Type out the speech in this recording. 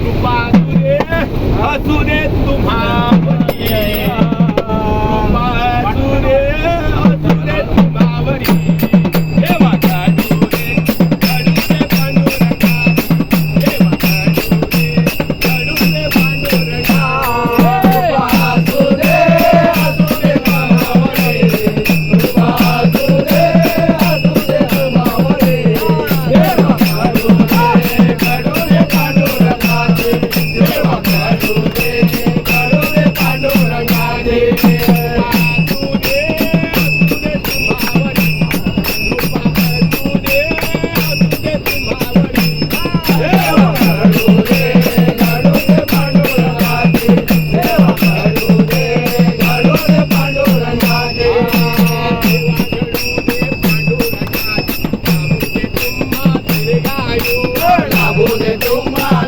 कृपा असू दे असू दे तुम्हा. uma